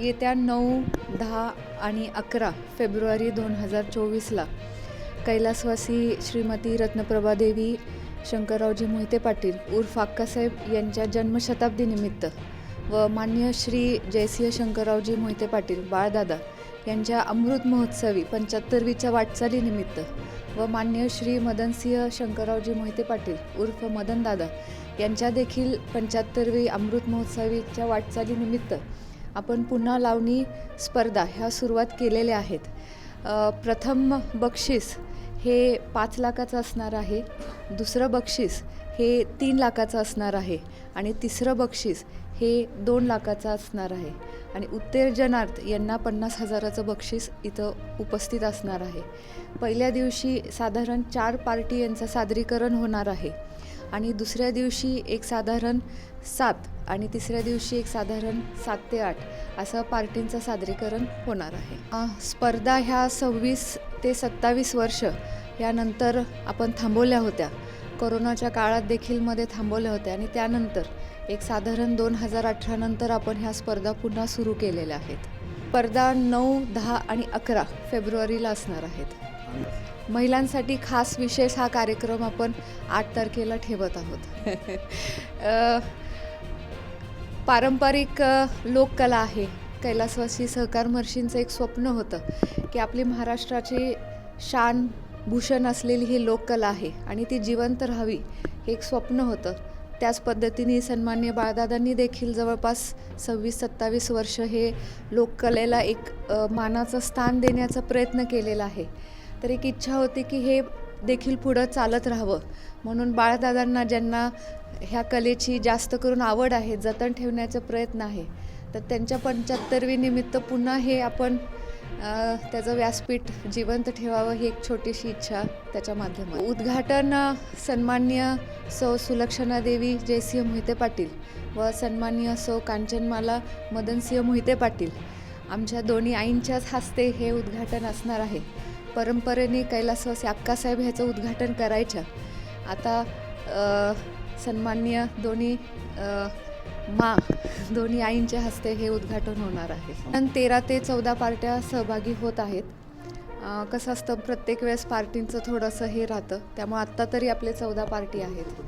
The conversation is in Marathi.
येत्या नऊ दहा आणि अकरा फेब्रुवारी दोन हजार चोवीसला कैलासवासी श्रीमती रत्नप्रभा देवी शंकररावजी मोहिते पाटील उर्फ अक्कासाहेब यांच्या जन्मशताब्दीनिमित्त व मान्य श्री जयसिंह शंकररावजी मोहिते पाटील बाळदादा यांच्या अमृत महोत्सवी पंच्याहत्तरवीच्या वाटचालीनिमित्त व मान्य श्री मदनसिंह शंकररावजी मोहिते पाटील उर्फ मदनदादा यांच्या देखील पंच्याहत्तरवी अमृत महोत्सवीच्या वाटचालीनिमित्त आपण पुन्हा लावणी स्पर्धा ह्या सुरुवात केलेल्या आहेत. प्रथम बक्षीस हे पाच लाखाचं असणार आहे. दुसरं बक्षीस हे तीन लाखाचं असणार आहे. आणि तिसरं बक्षीस हे दोन लाखाचं असणार आहे. आणि उत्तेजनार्थ यांना पन्नास हजाराचं बक्षीस इथं उपस्थित असणार आहे. पहिल्या दिवशी साधारण चार पार्टी यांचं सादरीकरण होणार आहे. आणि दुसऱ्या दिवशी एक साधारण सात आणि तिसऱ्या दिवशी एक साधारण सात ते आठ असं पार्टींचं सादरीकरण होणार आहे. स्पर्धा ह्या सव्वीस ते सत्तावीस वर्ष यानंतर आपण थांबवल्या होत्या. कोरोनाच्या काळात देखील मध्ये थांबवल्या होत्या आणि त्यानंतर एक साधारण दोन हजार अठरानंतर आपण ह्या स्पर्धा पुन्हा सुरू केलेल्या आहेत. स्पर्धा नऊ दहा आणि अकरा फेब्रुवारीला असणार आहेत. महिलांसाठी खास विशेष हा कार्यक्रम आपण आठ तारखेला ठेवत आहोत. पारंपरिक लोककला आहे. कैलासवासी सहकार महर्षींचं एक स्वप्न होतं की आपली महाराष्ट्राची शान भूषण असलेली ही लोककला आहे आणि ती जिवंत राहावी हे एक स्वप्न होतं. त्याच पद्धतीने सन्मान्य बाळदादांनी देखील जवळपास सव्वीस सत्तावीस वर्ष हे लोककलेला एक मानाचं स्थान देण्याचा प्रयत्न केलेला आहे. तर एक इच्छा होती की हे देखील पुढं चालत राहावं. म्हणून बाळदादांना ज्यांना ह्या कलेची जास्त करून आवड आहे जतन ठेवण्याचा प्रयत्न आहे तर त्यांच्या पंच्याहत्तरवी निमित्त पुन्हा हे आपण त्याचं व्यासपीठ जिवंत ठेवावं ही एक छोटीशी इच्छा त्याच्या माध्यमात उद्घाटन सन्मान्य सौ सुलक्षणा देवी जयसिंह मोहिते पाटील व सन्मान्य सौ कांचनमाला मदनसिंह मोहिते पाटील आमच्या दोन्ही आईंच्याच हस्ते हे उद्घाटन असणार आहे. परंपरेने कैलासवासी अक्कासाहेब ह्याचं उद्घाटन करायच्या आता सन्मान्य दोन्ही मा दोन्ही आईंच्या हस्ते हे उद्घाटन होणार आहे. पण तेरा ते चौदा पार्ट्या सहभागी होत आहेत. कसं असतं प्रत्येक वेळेस पार्टींचं थोडंसं हे राहतं. त्यामुळे आत्ता तरी आपले चौदा पार्टी आहेत.